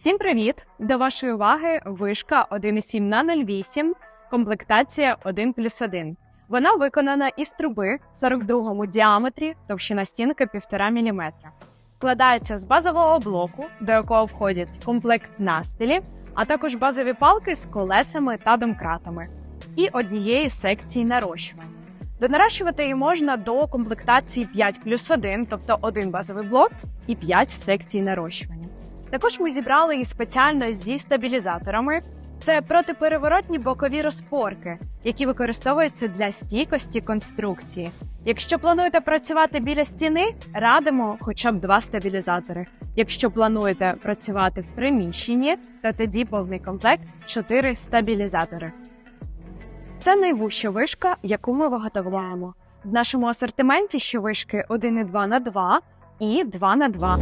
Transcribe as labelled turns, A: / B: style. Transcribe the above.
A: Всім привіт! До вашої уваги вишка 1,7 на 08, комплектація 1 плюс 1. Вона виконана із труби в 42 діаметрі, товщина стінки 1,5 мм. Складається з базового блоку, до якого входять комплект настилі, а також базові палки з колесами та домкратами і однієї секції нарощування. Донарощувати її можна до комплектації 5 плюс 1, тобто один базовий блок і 5 секцій нарощування. Також ми зібрали її спеціально зі стабілізаторами. Це протипереворотні бокові розпорки, які використовуються для стійкості конструкції. Якщо плануєте працювати біля стіни, радимо хоча б два стабілізатори. Якщо плануєте працювати в приміщенні, то тоді повний комплект 4 стабілізатори. Це найвужча вишка, яку ми виготовляємо. В нашому асортименті ще вишки 1,2 на 2 і 2 на 2.